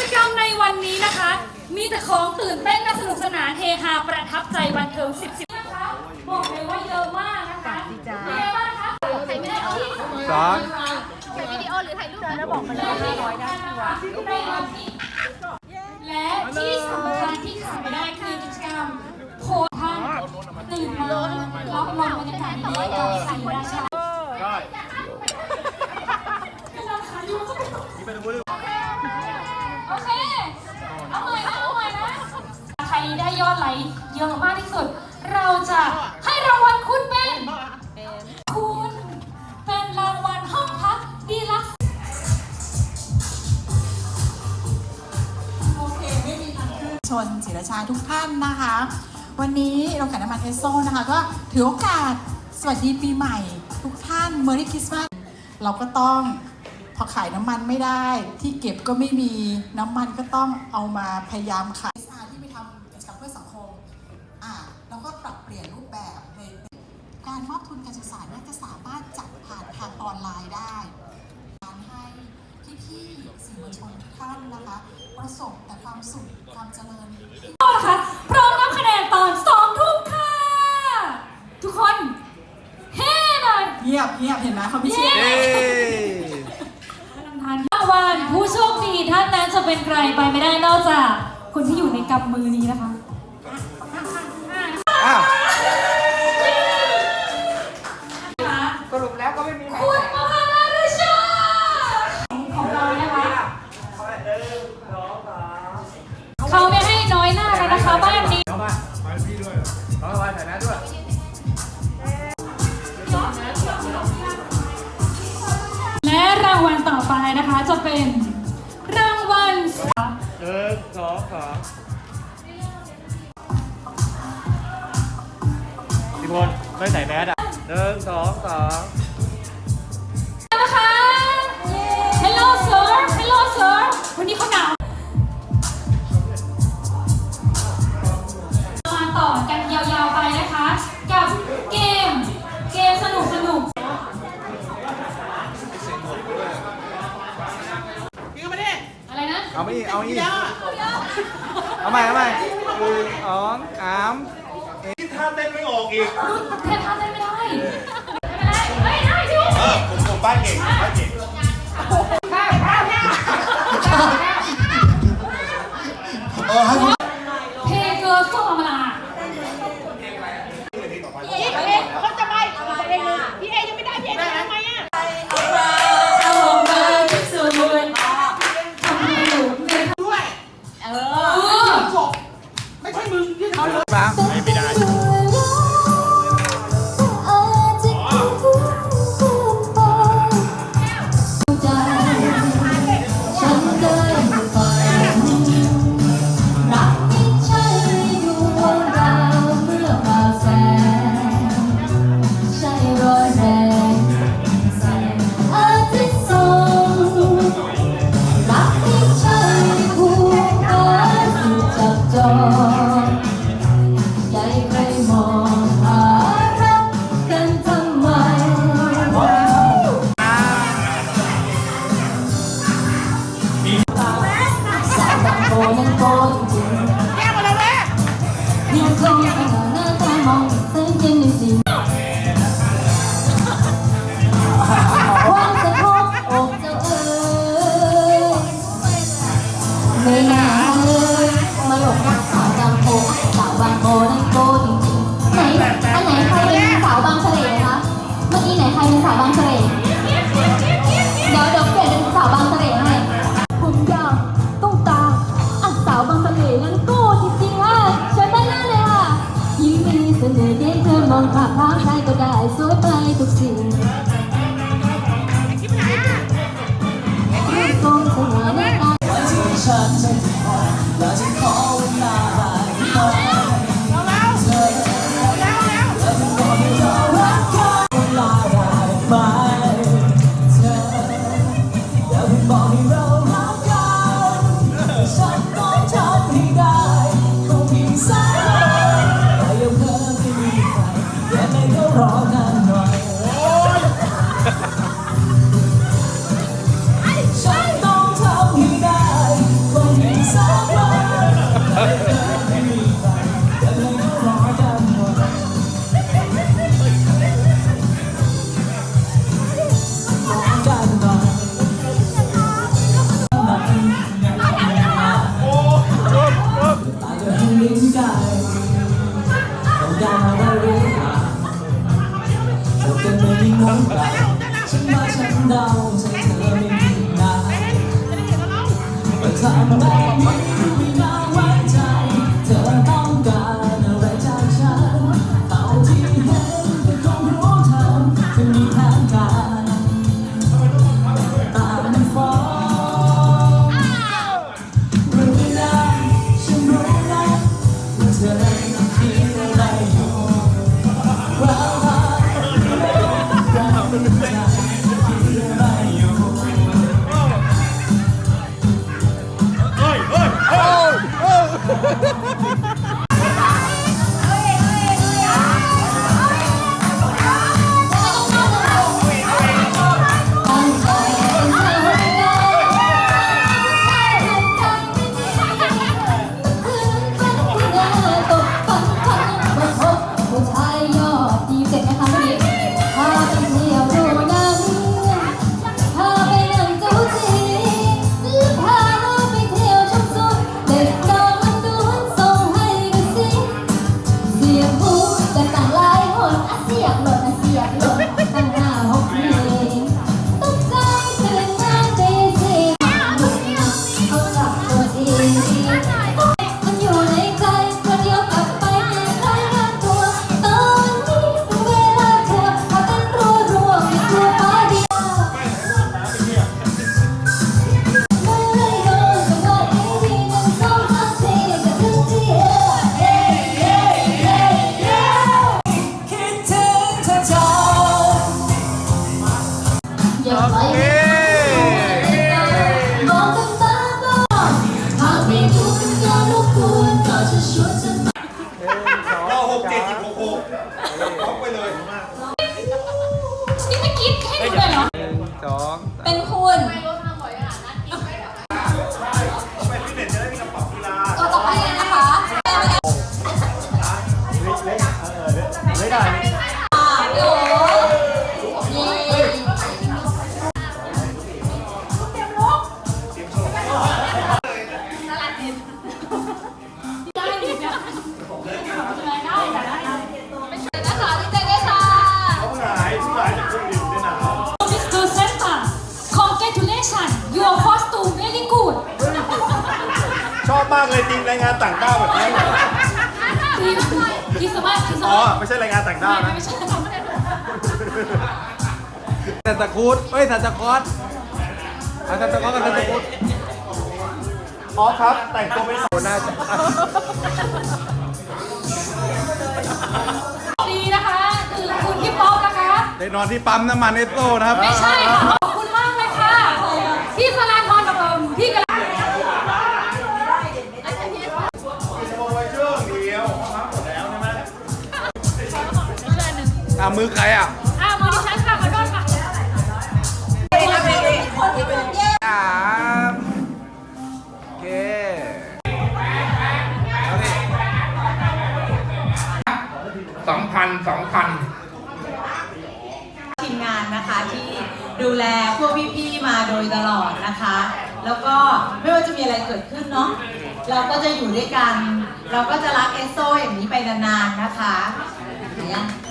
จกรรมในวันนี้นะคะ มีแต่ของตื่นเต้นและสนุกสนานเฮฮาประทับใจบันเทิงสิบสิบนะคะบอกเลยว่าเยอะมากนะคะเป็นไงบ้างคะใครไม่ได้ที่สองถ่ายวิดีโอหรือถ่ายรูปนะแล้วบอกมาเลยห้าร้อยได้ที่วะและที่สำคัญที่ขาดไม่ได้คือกิจกรรมโพสท่านตื่นมารับลมบรรยากาศดีๆกับสีราชาได้ เยอะมากที่สุด เราจะให้รางวัลคุณเป็น คุณเป็นรางวัลห้องพักดีลักซ์โอเคไม่มีทางขึ้นชนศิรชาทุกท่านนะคะ วันนี้โรงขายน้ำมันเอสโซนะคะ ก็ถือโอกาสสวัสดีปีใหม่ ทุกท่านเมอรี่คริสต์มาสเราก็ต้องพอขายน้ำมันไม่ได้ ที่เก็บก็ไม่มีน้ำมันก็ต้องเอามาพยายามขาย ทางออนไลน์ได้การให้พี่ๆสื่อมวลชนทุกท่านนะคะ ประสบแต่ความสุขความเจริญนะคะพร้อมนับคะแนนตอนสองทุ่มค่ะ ทุกคนเฮ้หน่อยเงียบเงียบเห็นไหมเขาไม่เชื่อเย้เอ้ยทานรางวัลผู้โชคดีท่านนั้นจะเป็นใครไปไม่ได้นอกจากคนที่อยู่ในกำมือนี้นะคะ ไม่ใส่แมสอะหนึ่งสองสามนะคะ Hello sir Hello sir วันนี้เขาหนาวมาต่อกันยาวๆไปนะคะ กับเกม เกมสนุกสนุกๆอะไรนะ เอาไม่เอาอีกเอาใหม่เอาใหม่หนึ่งสองสามถ้าเต้นไม่ อีก เทท่าเต้นไม่ได้ไม่เป็นไรไม่ได้จิเออ ผมผมป้ายเก่งป้ายเก่ง โมองผ่านทางใจก็ได้สวยไปทุกสิ่ง ให้ดูเลยเหรอ สอง ชอบมากเลยจริงรายงานต่างด้าวแบบนี้คริสต์มาสคริสต์อ๋อ มาสไม่ใช่รายงานต่างด้าวนะ ไม่ใช่แต่ตะครูดเอ้ยแต่ตะคอสเอาแต่ตะคอสกับแต่ตะครูดอ๋อครับ แต่งตัวเป็นสาวน่าจะดีนะคะ คือคุณพี่ป๊อปนะคะ ได้นอนที่ปั๊มน้ำมันเอสโซนะครับ ไม่ใช่ค่ะขอบคุณมากเลยค่ะพี่สลา อะมือใครอะอ่ามือดิฉันค่ะขอโทษค่ะสามโอเคเอาดิสองพันสองพันทีมงานนะคะที่ดูแลพวกพี่ๆมาโดยตลอดนะคะ แล้วก็ไม่ว่าจะมีอะไรเกิดขึ้นเนาะเราก็จะอยู่ด้วยกัน เราก็จะรักเอสโซอย่างนี้ไปนานๆนะคะ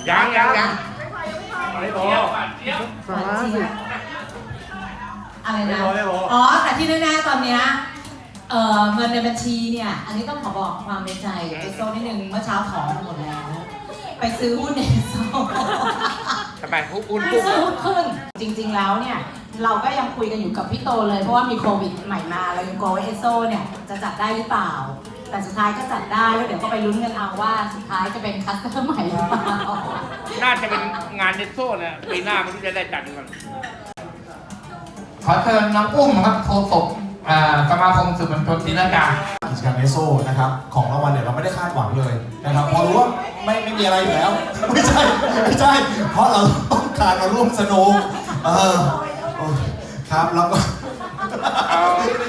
ยังยังยังยังไม่พอหวานเจี๊ยบอะไรไม่นะพอไม่พออ๋อ แต่ที่แน่ๆตอนเนี้ยเอ่อเงินในบัญชีเนี่ย อันนี้ต้องขอบอกความในใจเอสโซนิดนึงเมื่อเช้าถอนหมดแล้ว ไปซื้อหุ้นเอสโซทำไมคุอุ่นซื้กุ้งอหุ้นขึ้น จริง ๆแล้วเนี่ยเราก็ยังคุยกันอยู่กับพี่โตเลยเพราะว่ามีโควิดใหม่มาเรายังกลัวว่าเอสโซเนี่ยจะจัดได้หรือเปล่า แต่สุดท้ายก็จัดได้แล้วเดี๋ยวก็ไปลุ้นกันเอาว่าสุดท้ายจะเป็นคัสเตอร์ใหม่หรือเปล่าน่าจะเป็นงานเนสโซ่นะปีหน้าไม่รู้จะได้จัดหรือเปล่าขอเชิญน้องอุ้มครับโฆษกอ่าสมาคมสื่อมวลชนศรีลังกากิจกรรมเอสโซนะครับของรางวัลเนี่ยเราไม่ได้คาดหวังเลยนะครับเพอรู้ว่าไม่ไม่มีอะไรอยู่แล้ว ไม่ใช่ไม่ใช่ เพราะเราต้องการมาร่วมสนุกเออโอ้ครับแล้วก็เอา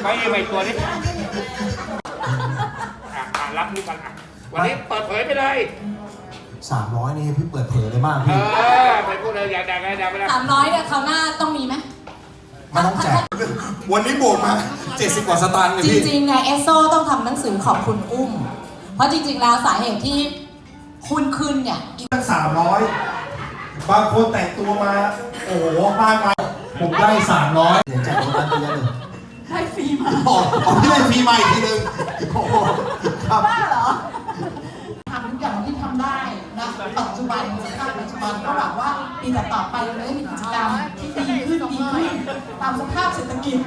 ไปเอไปตัวนี้อะอะ รับนี่กันอะวันนี้เปิดเผยไปเลย300นี่พี่เปิดเผยเลยมากเอพี่อไปพูดเลยอยากได้อยากได้ไม่ได้สามร้อยเนี่ยคราวหน้าต้องมีไหม ไม่ต้องแจกวันนี้บวกมา70กว่าสตางค์เลยจพี่ ริงๆเนี่ยเอสโซต้องทำหนังสือขอบคุณอุ้ม เพราะจริง ๆ แล้วสาเหตุที่คุณคืนเนี่ย ตั้งสามร้อยบางคนแต่งตัวมา โอ้โหมากมายผมได้300เดี๋ยวแจกรถนั้นไปเยอะเลยได้ฟรีมาอ๋ออ๋อพี่ได้ฟรีใหม่ทีนึงโอ้โหครับ บ้าเหรอทำทุกอย่างที่ทำได้นะปัจจุบันสภาพปัจจุบันก็หวังว่าปีต่อๆไปเราจะได้มีกิจกรรมที่ดีขึ้นดีขึ้นตามสภาพเศรษฐกิจ